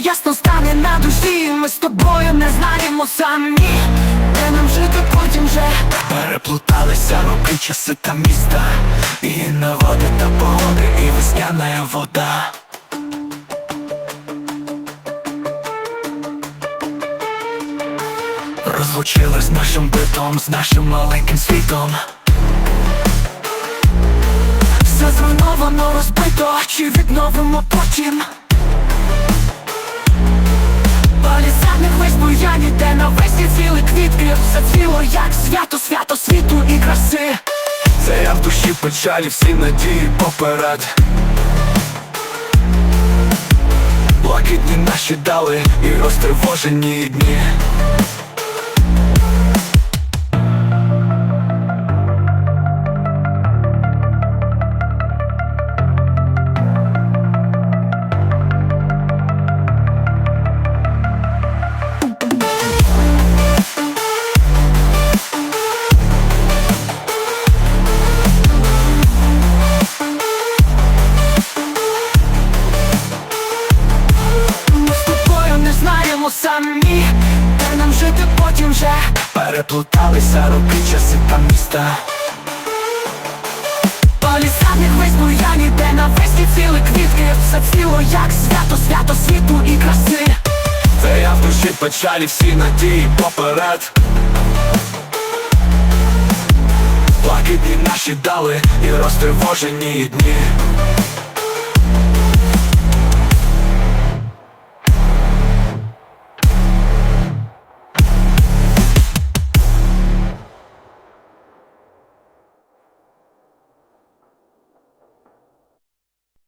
ясно стане на душі. Ми з тобою не знаємо самі Де нам жити потім вже. Переплуталися роки, часи та міста. І наводи та погоди, і весняна вода. Розлучились з нашим битом, з нашим маленьким світом. Все зруйновано, розбито, чи відновимо потім буяні, весні цвіли квітки. Зацвіло як свято, свято світу і краси. Це я в душі печалі, всі надії поперед. Блакитні наші дали і розтривожені дні самі Де нам жити потім вже. Переплуталися роки, часи та міста. Палісадник весь буяні, де навесні цвіли квітки. Зацвіло як свято, свято світу і краси. Це я в душі печалі, всі надії поперед. Блакитні наші дали і розтривожені дні